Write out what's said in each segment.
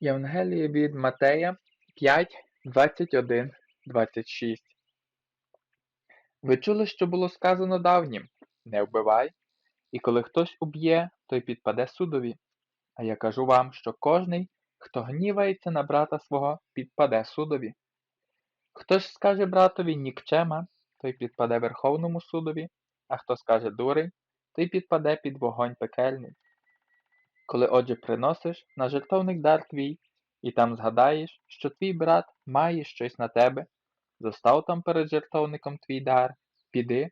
Євангеліє від Матея 5, 21, 26 Ви чули, що було сказано давнім Не вбивай, і коли хтось уб'є, той підпаде судові. А я кажу вам, що кожний, хто гнівається на брата свого, підпаде судові. Хто ж скаже братові нікчема, той підпаде Верховному судові, а хто скаже дурень, той підпаде під вогонь пекельний. Коли отже приносиш на жертовник дар твій, і там згадаєш, що твій брат має щось на тебе, зостав там перед жертовником твій дар, піди,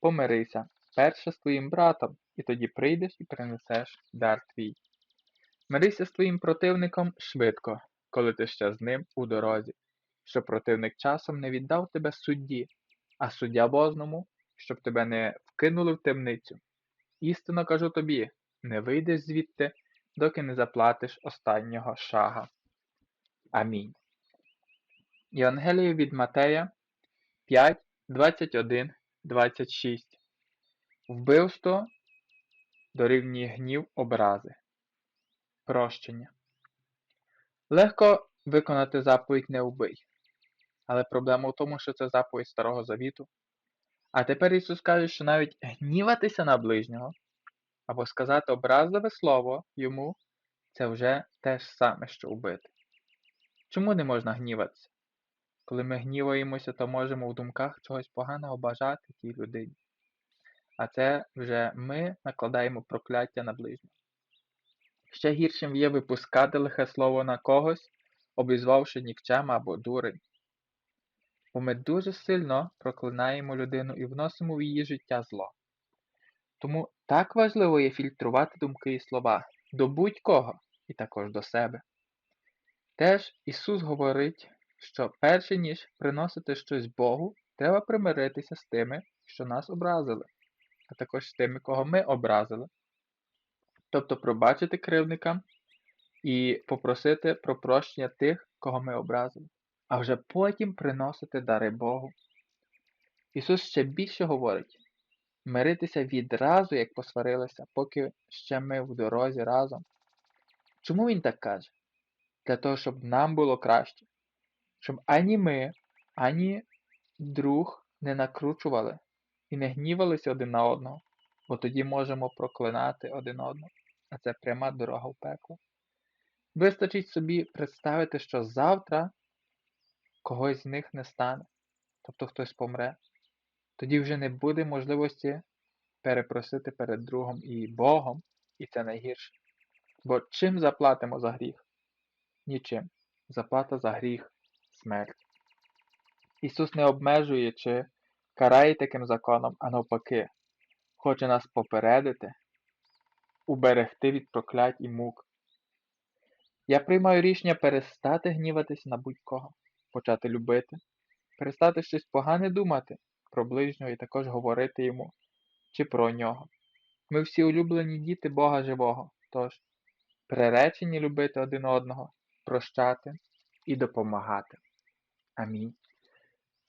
помирися перше з твоїм братом, і тоді прийдеш і принесеш дар твій. Мирися з твоїм противником швидко, коли ти ще з ним у дорозі, щоб противник часом не віддав тебе судді, а суддя возному, щоб тебе не вкинули в темницю. Істинно кажу тобі, не вийдеш звідти, доки не заплатиш останнього шага. Амінь. Євангеліє від Матея 5, 21, 26 Вбивство дорівнює гнів образи. Прощення. Легко виконати заповідь не вбий. Але проблема в тому, що це заповідь Старого Завіту. А тепер Ісус каже, що навіть гніватися на ближнього або сказати образливе слово йому це вже те ж саме, що вбити. Чому не можна гніватися? Коли ми гніваємося, то можемо в думках чогось поганого бажати тій людині. А це вже ми накладаємо прокляття на ближнього. Ще гіршим є випускати лихе слово на когось, обізвавши нікчем або дурень. Бо ми дуже сильно проклинаємо людину і вносимо в її життя зло. Тому так важливо є фільтрувати думки і слова до будь-кого і також до себе. Теж Ісус говорить, що перше ніж приносити щось Богу, треба примиритися з тими, що нас образили, а також з тими, кого ми образили. Тобто пробачити кривдникам і попросити про прощення тих, кого ми образили, а вже потім приносити дари Богу. Ісус ще більше говорить миритися відразу, як посварилися, поки ще ми в дорозі разом. Чому Він так каже? Для того, щоб нам було краще, щоб ані ми, ані друг не накручували і не гнівалися один на одного, бо тоді можемо проклинати один одного, а це пряма дорога в пекло. Вистачить собі представити, що завтра когось з них не стане, тобто хтось помре. Тоді вже не буде можливості перепросити перед другом і Богом, і це найгірше. Бо чим заплатимо за гріх? Нічим. Заплата за гріх смерть. Ісус не обмежує чи карає таким законом, а навпаки, хоче нас попередити, уберегти від проклять і мук. Я приймаю рішення перестати гніватися на будь-кого, почати любити, перестати щось погане думати про ближнього і також говорити йому чи про нього. Ми всі улюблені діти Бога Живого, тож приречені любити один одного, прощати і допомагати. Амінь.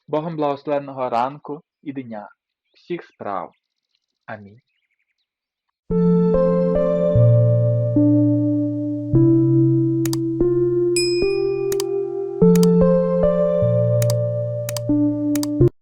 Богом благословенного ранку і дня, всіх справ. Амінь.